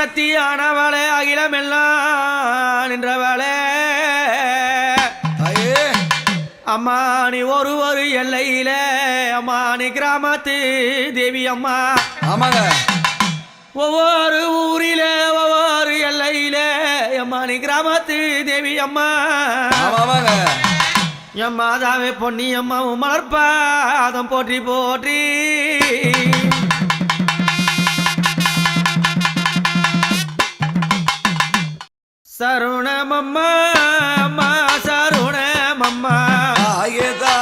சக்தியானவளே அகிலமெல்லாம் நின்றவளே. அம்மா நீ ஒரு ஒரு எல்லையில. அம்மா நீ கிராமத்து தேவி அம்மா. ஆமாங்க. ஒவ்வொரு ஊரில ஒவ்வொரு எல்லையில. அம்மா நீ கிராமத்து தேவி அம்மா. ஆமாங்க என் மாதாவே பொன்னி அம்மாவும் மலர்பாதம் போற்றி போற்றி. சருணமம்மா சருணமம்மா. ஆயதா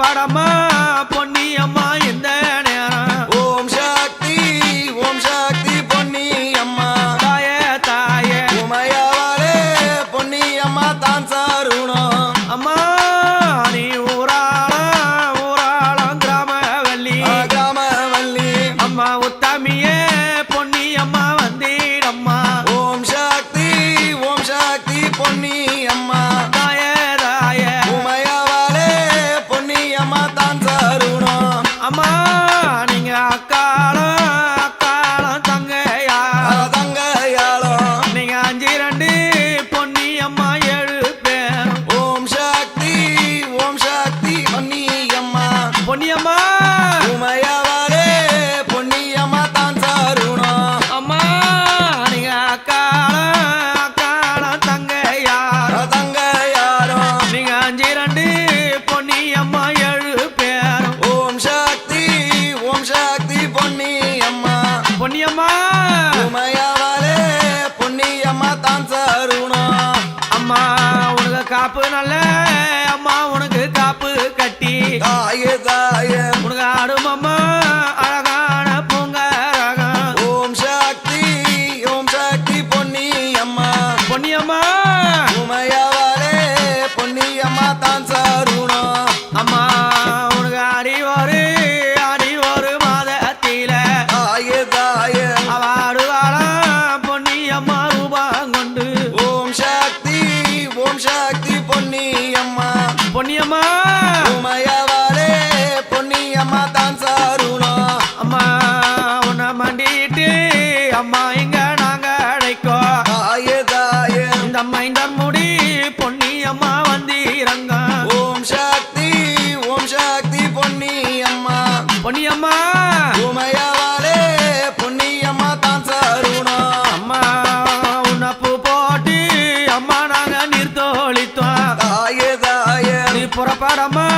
படமா பொன்னி பொன்னி அம்மா ஏழு ஓம் சக்தி ஓம் சக்தி பொன்னி அம்மா. பொன்னி அம்மா. உமையாவாலே பொன்னி அம்மா தான் அம்மா உனக்கு காப்பு நல்ல அம்மா உனக்கு காப்பு கட்டி. பாரமா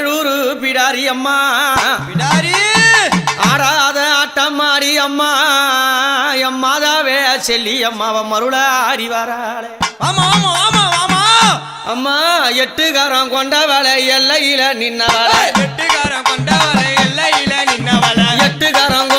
ஏழூரு பிடாரி அம்மா. பிடாரி. ஆடாத ஆட்டமாடி அம்மா. எம்மாதாவே செல்லி அம்மாவை மருள அறிவாராளே ஆமா ஆமா ஆமா ஆமா. அம்மா எட்டுக்காரம் கொண்டவளை எல்லையில நின்னவளை. எட்டுக்காரம் கொண்டவளை எல்லையில நின்னவளை. எட்டுக்காரம்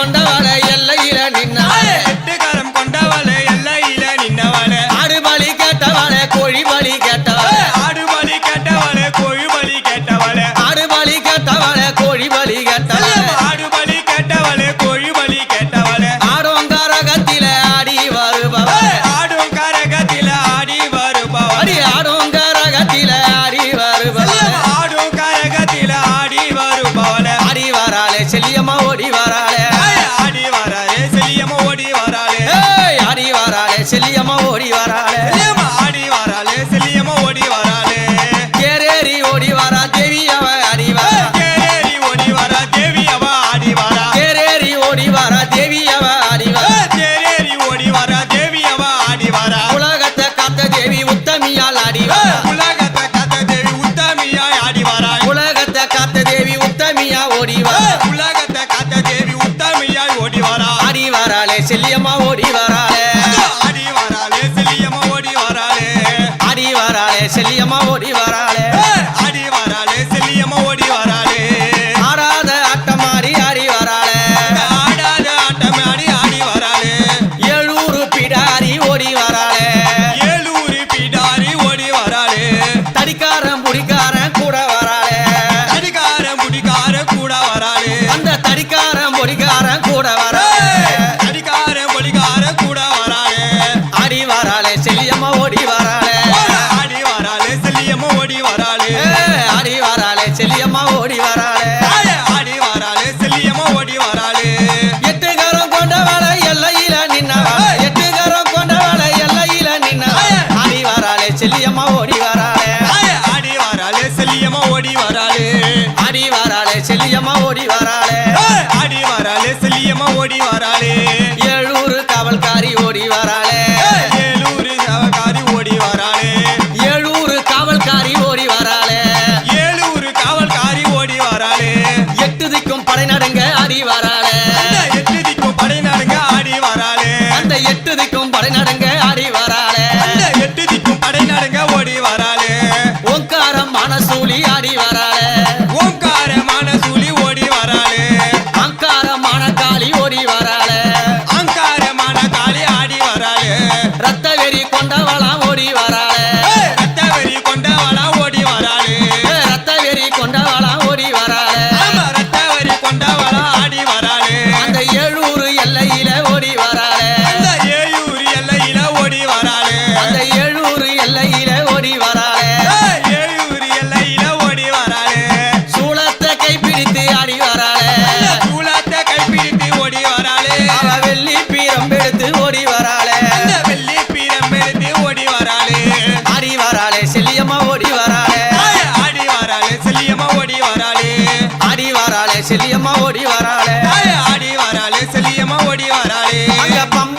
பொடிக்காரன் பொடிக்காரன் கூட வர I Ayah, pam,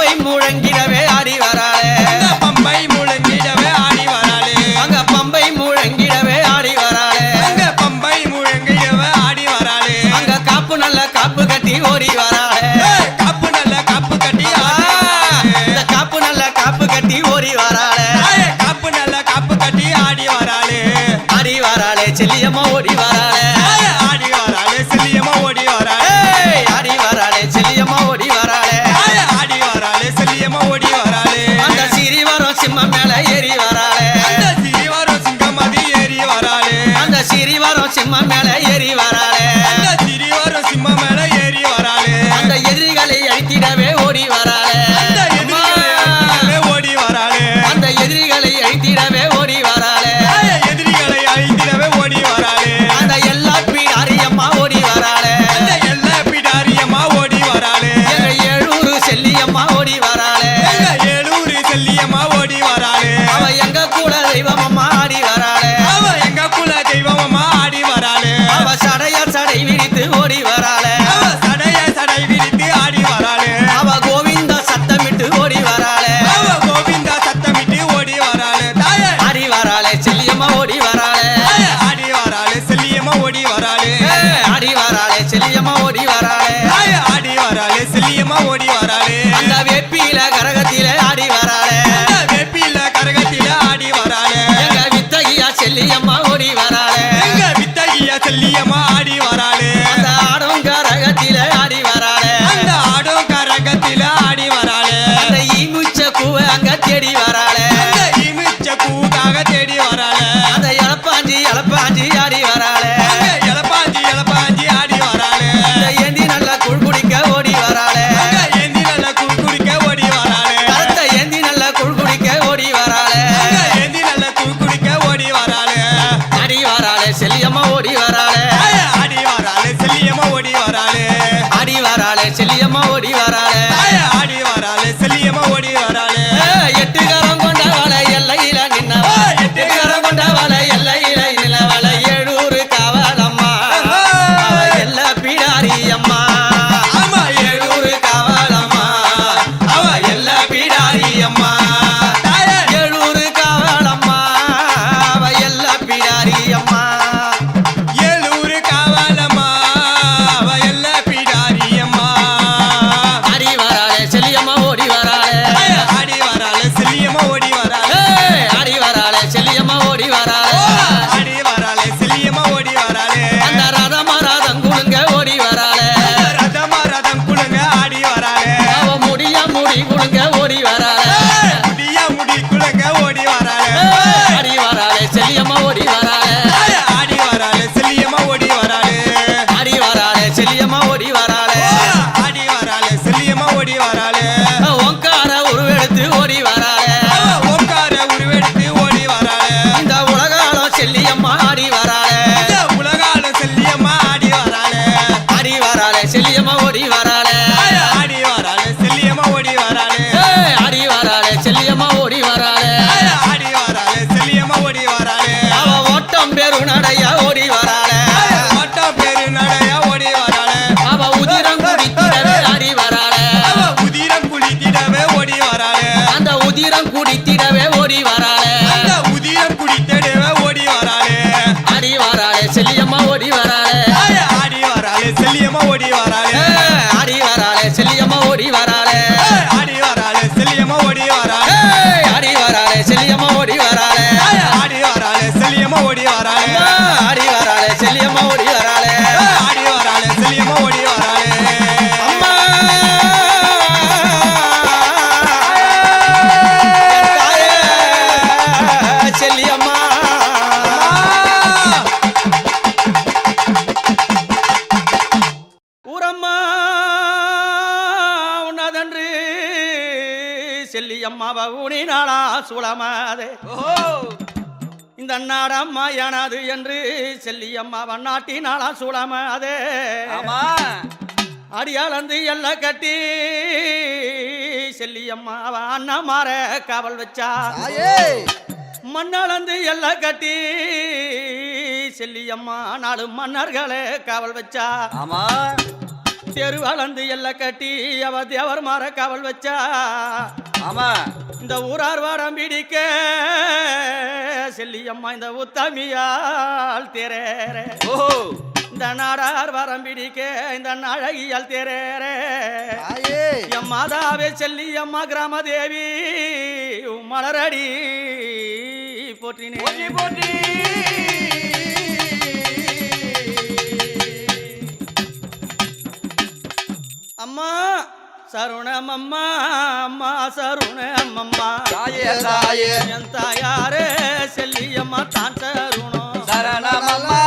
ஒளி கொடுங்க ஒளி வர. மோடி நாடம்மா எனது என்று செல்லியம்மா வண்ணாட்டி நாளா சூடாம அதே ஆமா. அடியாளந்து எல்லாம் கட்டி செல்லியம்மா அண்ணா மாற காவல் வச்சா. மண்ணாளந்து எல்லாம் கட்டி செல்லியம்மா நாலு மன்னர்களே காவல் வச்சா. ஆமா. தெருவாளந்து எல்லாம் கட்டி அவ தேவர் மாற காவல் வச்சா. ஆமா. இந்த ஊரார் வாடம் பிடிக்க செல்லியம்மா இந்த உத்தமியால் தேரேரே ஓஹோ இந்த நாடார் வரம் பிடிக்க இந்த நாழகியால் தேரேரே தாயே. எம் மாதாவே செல்லியம்மா கிராம தேவி மலரடி போற்றி போற்றினே போற்றி. சருணம் அம்மா அம்மா சருணம் அம்மா தாயே தாயே. என் தாயாரே செல்லியம்மா தான் சருணம். சரணமம்மா